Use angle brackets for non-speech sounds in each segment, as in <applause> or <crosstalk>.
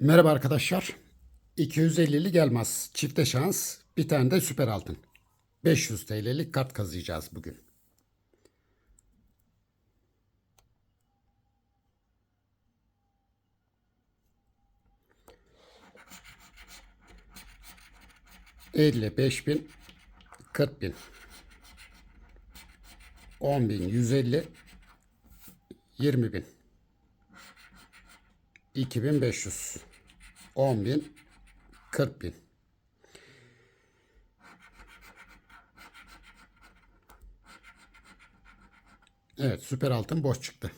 Merhaba arkadaşlar. 250'li gelmez. Çifte şans. Bir tane de süper altın. 500 TL'lik kart kazıyacağız bugün. Elli, beş bin, kırk bin, on bin, yüz elli, yirmi bin. 2500 10.000 40.000 Evet süper altın boş çıktı.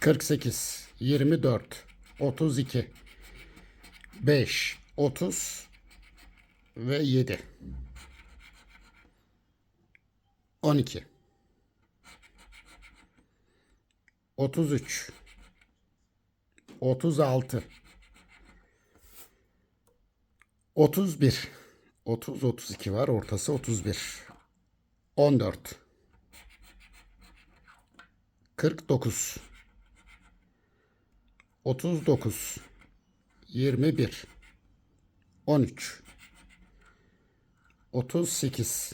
Kırk sekiz, yirmi dört, otuz iki, beş, otuz ve yedi. On iki. Otuz üç. Otuz altı. Otuz bir. Otuz, otuz iki var. Ortası otuz bir. On dört. Kırk dokuz. 39 21 13 38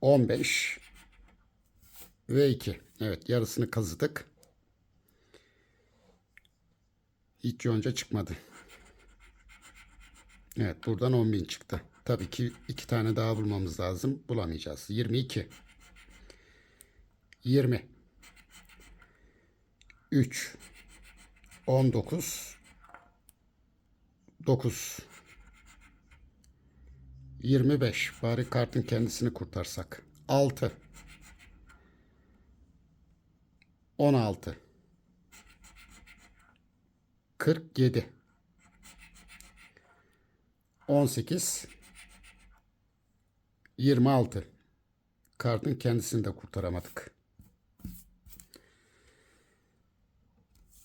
15 ve 2. Evet yarısını kazıdık. Hiç yonca çıkmadı. Evet buradan 10.000 çıktı. Tabii ki iki tane daha bulmamız lazım. Bulamayacağız. 22 20 3 19 9 25 bari kartın kendisini kurtarsak. 6 16 47 18 26 kartın kendisini de kurtaramadık.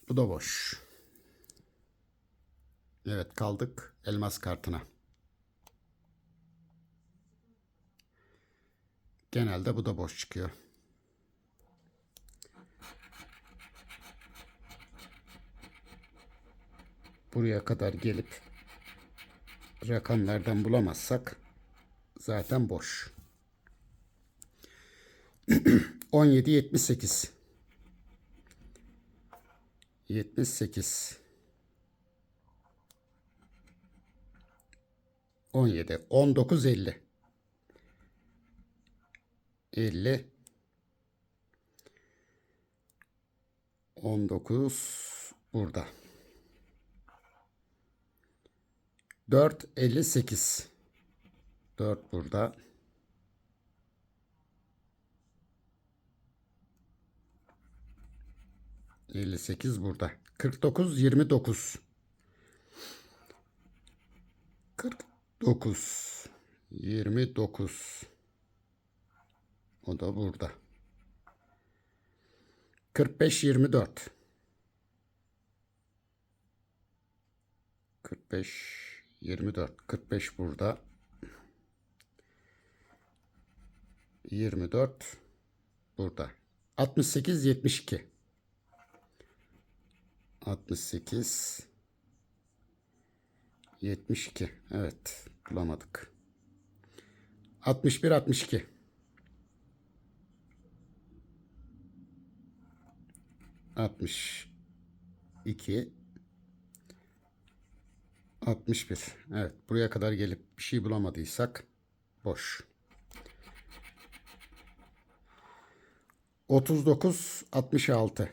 Bu da boş. Evet kaldık elmas kartına. Genelde bu da boş çıkıyor. Buraya kadar gelip rakamlardan bulamazsak zaten boş. <clears throat> 17 78 17 19 50 50 19 burada. 4 58 4 burada. 58 burada. 49 29. 49 29. O da burada. 45 24. 45 24. 45 burada. 24 burada. 68 72. 68 72 evet bulamadık. 61 62 62 61 evet buraya kadar gelip bir şey bulamadıysak boş. 39 66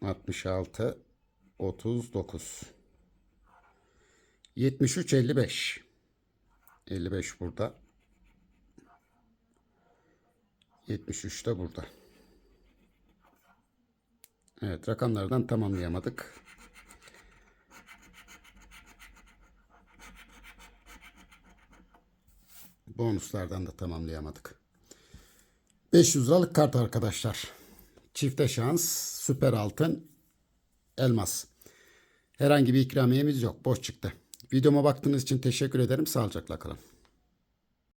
66 39 73 55 55 burada. 73 de burada. Evet rakamlardan tamamlayamadık. Bonuslardan da tamamlayamadık. 500 liralık kart arkadaşlar. Çifte şans süper altın elmas. Herhangi bir ikramiyemiz yok. Boş çıktı. Videoma baktığınız için teşekkür ederim. Sağlıcakla kalın.